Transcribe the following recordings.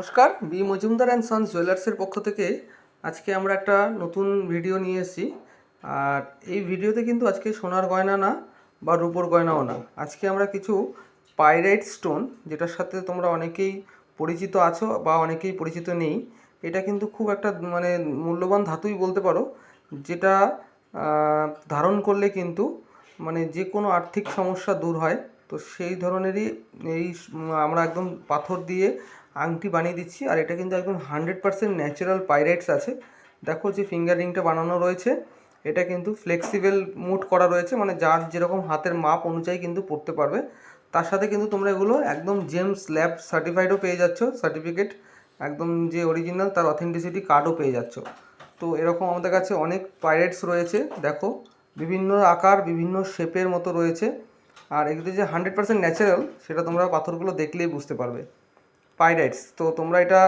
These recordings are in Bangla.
নমস্কার, বি মজুমদার অ্যান্ড সন্স জুয়েলার্সের পক্ষ থেকে আজকে আমরা একটা নতুন ভিডিও নিয়ে এসেছি। আর এই ভিডিওতে কিন্তু আজকে সোনার গয়না না বা রূপোর গয়নাও না। আজকে আমরা কিছু পাইরাইট স্টোন, যেটার সাথে তোমরা অনেকেই পরিচিত আছো বা অনেকেই পরিচিত নেই, এটা কিন্তু খুব একটা মানে মূল্যবান ধাতুই বলতে পারো, যেটা ধারণ করলে কিন্তু মানে যে কোনো আর্থিক সমস্যা দূর হয়। তো সেই ধরনেরই এই, আমরা একদম পাথর দিয়ে আংটি বানিয়ে দিচ্ছি, আর এটা কিন্তু একদম হান্ড্রেড পার্সেন্ট ন্যাচারাল পাইরাইটস আছে। দেখো যে ফিঙ্গার রিংটা বানানো রয়েছে, এটা কিন্তু ফ্লেক্সিবল মুড করা রয়েছে মানে যার যেরকম হাতের মাপ অনুযায়ী কিন্তু পড়তে পারবে। তার সাথে কিন্তু তোমরা এগুলো একদম জেমস ল্যাব সার্টিফাইডও পেয়ে যাচ্ছ সার্টিফিকেট একদম যে অরিজিনাল তার অথেন্টিসিটি কার্ডও পেয়ে যাচ্ছ। তো এরকম আমাদের কাছে অনেক পাইরেটস রয়েছে, দেখো, বিভিন্ন আকার, বিভিন্ন শেপের মতো রয়েছে, আর এগুলো যে হান্ড্রেড পার্সেন্ট ন্যাচারাল সেটা তোমরা পাথরগুলো দেখলেই বুঝতে পারবে। পাইরাইটস তো তোমরা এটা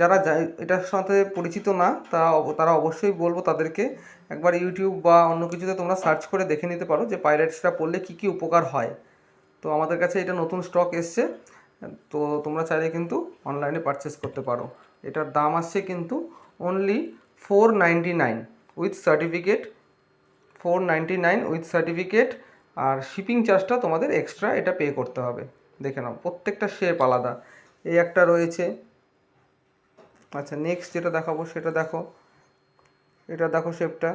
যারা এটার সাথে পরিচিত না, তারা তারা অবশ্যই বলব তাদেরকে একবার ইউটিউব বা অন্য কিছুতে তোমরা সার্চ করে দেখে নিতে পারো যে পাইরাইটসটা পড়লে কী কী উপকার হয়। তো আমাদের কাছে এটা নতুন স্টক এসছে, তো তোমরা চাইলে কিন্তু অনলাইনে পারচেস করতে পারো। এটার দাম আসছে কিন্তু only four ninety nine with certificate four ninety nine with certificate R shipping চার্জটা তোমাদের এক্সট্রা এটা পে করতে হবে। দেখে নাও, প্রত্যেকটা শেপ আলাদা। এই একটা রয়েছে। আচ্ছা নেক্সট যেটা দেখাবো সেটা দেখো। এটা দেখো শেপটা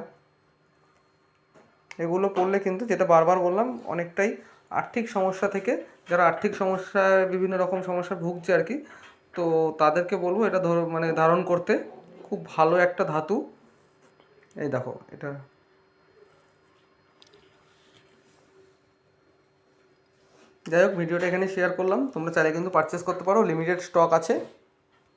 এগুলো পড়লে কিন্তু যেটা বারবার বললাম, অনেকটাই আর্থিক সমস্যা থেকে যারা আর্থিক সমস্যায়, বিভিন্ন রকম সমস্যা ভুগছে আর কি, তো তাদেরকে বলব এটা ধর মানে ধারণ করতে। খুব ভালো একটা ধাতু। এই দেখো, এটা যাই হোক ভিডিওটা এখানে শেয়ার করলাম। তোমরা চাইলে কিন্তু পারচেস করতে পারো। লিমিটেড স্টক আছে।